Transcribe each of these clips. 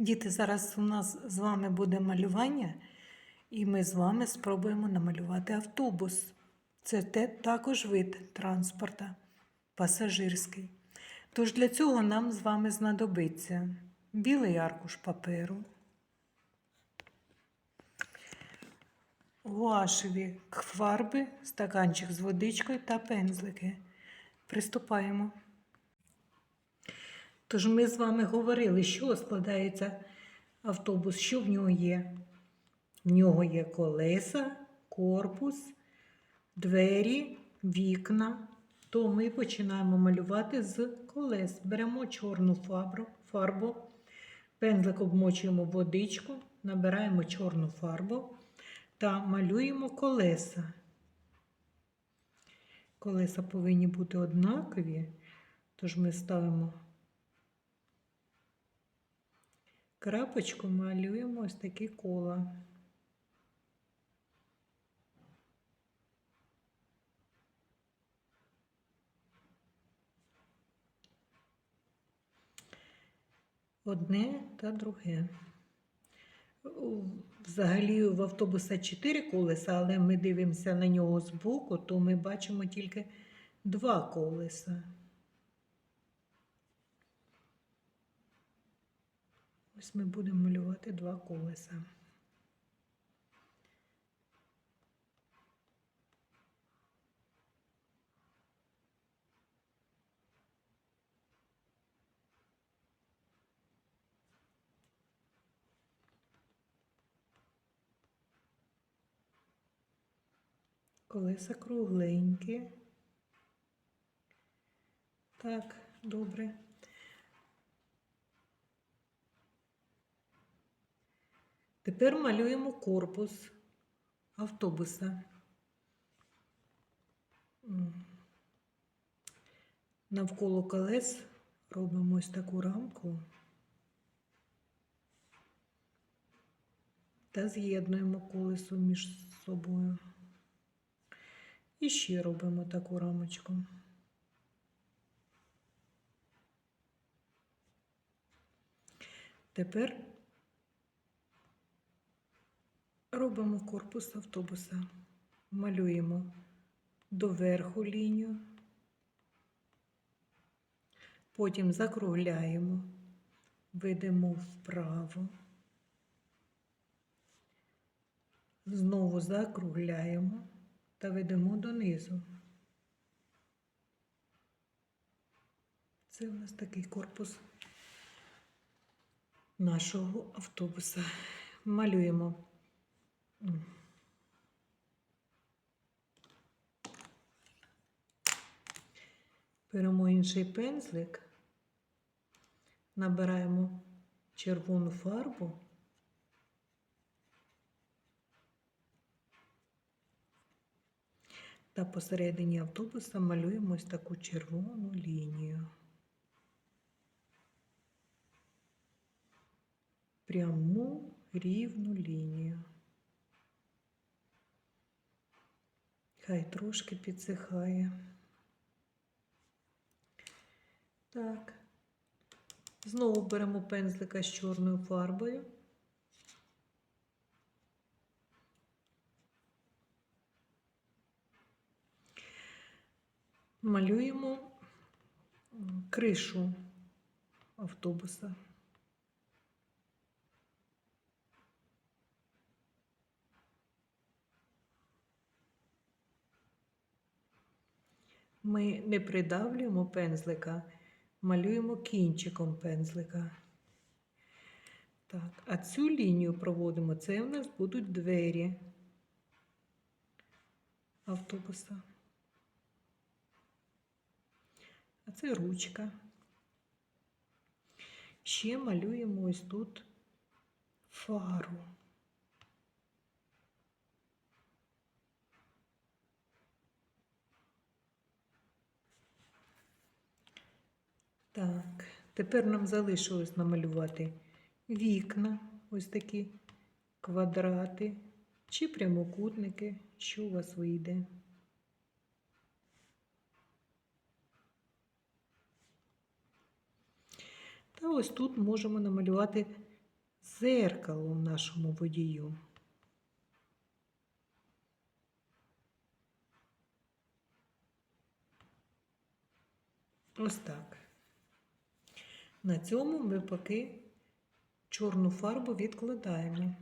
Діти, зараз у нас з вами буде малювання, і ми з вами спробуємо намалювати автобус. Це те, також вид транспорта, пасажирський. Тож для цього нам з вами знадобиться білий аркуш паперу, гуашеві фарби, стаканчик з водичкою та пензлики. Приступаємо. Тож ми з вами говорили, що складається автобус, що в нього є. В нього є колеса, корпус, двері, вікна. То ми починаємо малювати з колес. Беремо чорну фарбу, фарбу пензлик обмочуємо водичку, набираємо чорну фарбу та малюємо колеса. Колеса повинні бути однакові, тож ми ставимо крапочку, малюємо ось такі кола. Одне та друге. Взагалі в автобуса 4 колеса, але ми дивимося на нього збоку, то ми бачимо тільки два колеса. Ось ми будемо малювати два колеса. Колеса кругленькі. Так, добре. Тепер малюємо корпус автобуса. Навколо колес робимо ось таку рамку та з'єднуємо колесо між собою. І ще робимо таку рамочку. Тепер робимо корпус автобуса, малюємо доверху лінію, потім закругляємо, ведемо вправо, знову закругляємо та ведемо донизу. Це у нас такий корпус нашого автобуса. Малюємо. Беремо інший пензлик, набираємо червону фарбу. Та посередині автобуса малюємо ось таку червону лінію. Пряму рівну лінію. Хай трошки підсихає. Так. Знову беремо пензлика з чорною фарбою. Малюємо кришу автобуса. Ми не придавлюємо пензлика, малюємо кінчиком пензлика. Так, а цю лінію проводимо, це у нас будуть двері автобуса. А це ручка. Ще малюємо ось тут фару. Так, тепер нам залишилось намалювати вікна, ось такі квадрати чи прямокутники, що у вас вийде. Та ось тут можемо намалювати зеркало нашому водію. Ось так. На цьому ми поки чорну фарбу відкладаємо.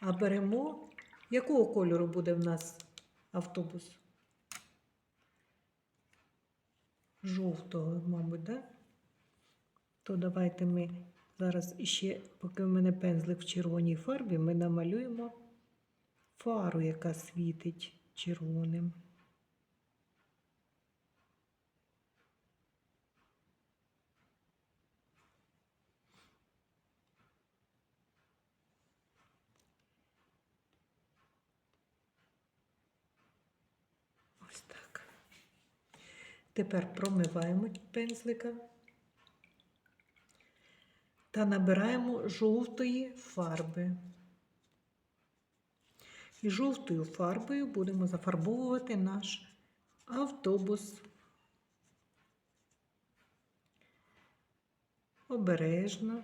А беремо, якого кольору буде в нас автобус? Жовтого, мабуть, так? Да? То давайте ми зараз іще, поки в мене пензлик в червоній фарбі, ми намалюємо фару, яка світить червоним. Ось так. Тепер промиваємо пензлика та набираємо жовтої фарби. І жовтою фарбою будемо зафарбовувати наш автобус. Обережно.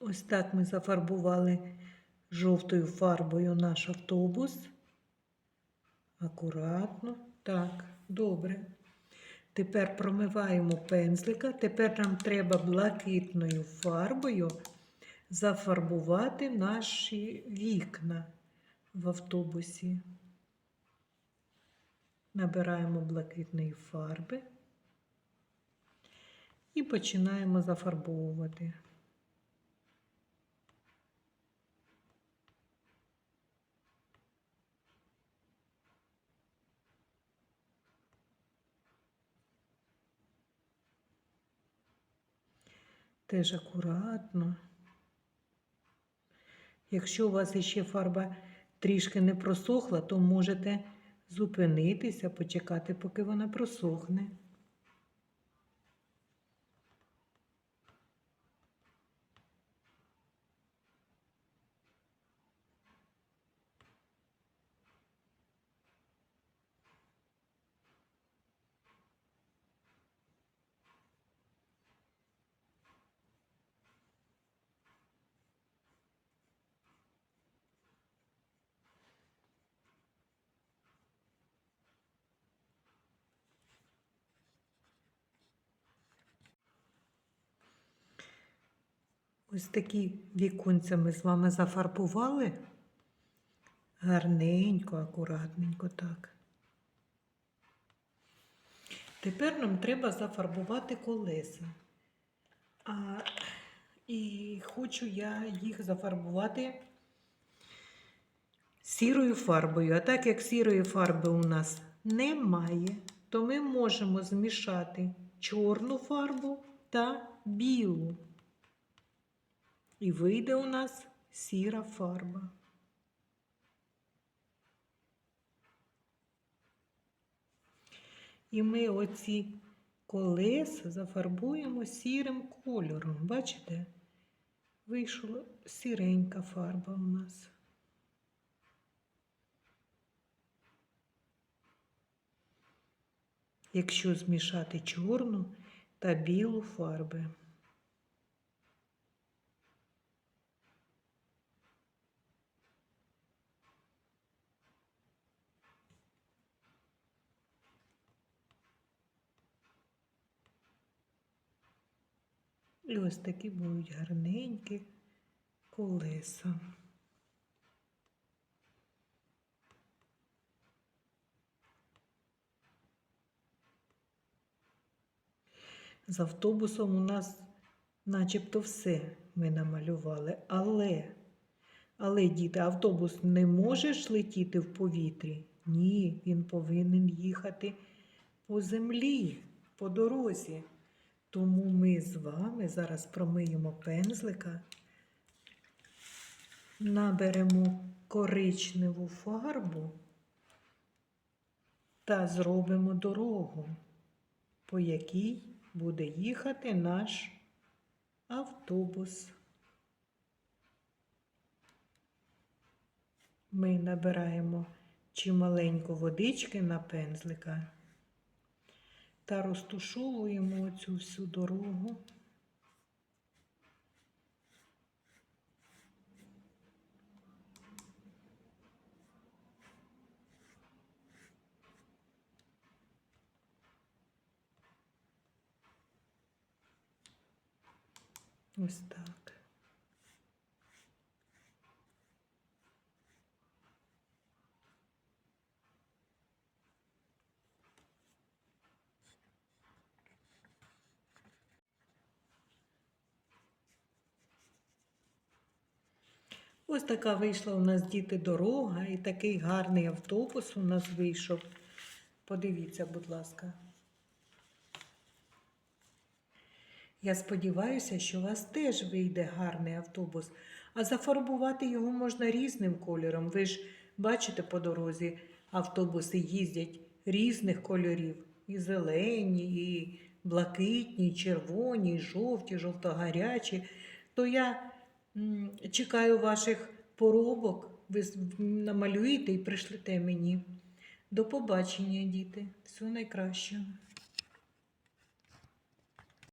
Ось так ми зафарбували жовтою фарбою наш автобус. Акуратно. Так, добре. Тепер промиваємо пензлика. Тепер нам треба блакитною фарбою зафарбувати наші вікна в автобусі. Набираємо блакитної фарби і починаємо зафарбовувати. Теж акуратно. Якщо у вас іще фарба трішки не просохла, то можете зупинитися, почекати, поки вона просохне. Ось такі віконця ми з вами зафарбували. Гарненько, акуратненько так. Тепер нам треба зафарбувати колеса. А, і хочу я їх зафарбувати сірою фарбою. А так як сірої фарби у нас немає, то ми можемо змішати чорну фарбу та білу. І вийде у нас сіра фарба. І ми оці колеса зафарбуємо сірим кольором. Бачите? Вийшла сіренька фарба у нас. Якщо змішати чорну та білу фарби. І ось такі будуть гарненькі колеса. З автобусом у нас начебто все ми намалювали, але, але, діти, автобус не може ж летіти в повітрі. Ні, він повинен їхати по землі, по дорозі. Тому ми з вами зараз промиємо пензлика, наберемо коричневу фарбу та зробимо дорогу, по якій буде їхати наш автобус. Ми набираємо чималенько водички на пензлика та розтушовуємо цю всю дорогу. Ось так. Ось така вийшла у нас діти дорога і такий гарний автобус у нас вийшов. Подивіться, будь ласка. Я сподіваюся, що у вас теж вийде гарний автобус, а зафарбувати його можна різним кольором. Ви ж бачите по дорозі, автобуси їздять різних кольорів. І зелені, і блакитні, і червоні, і жовті, жовто-гарячі. То я чекаю ваших поробок, ви намалюєте і пришлете мені. До побачення, діти. Всього найкращого.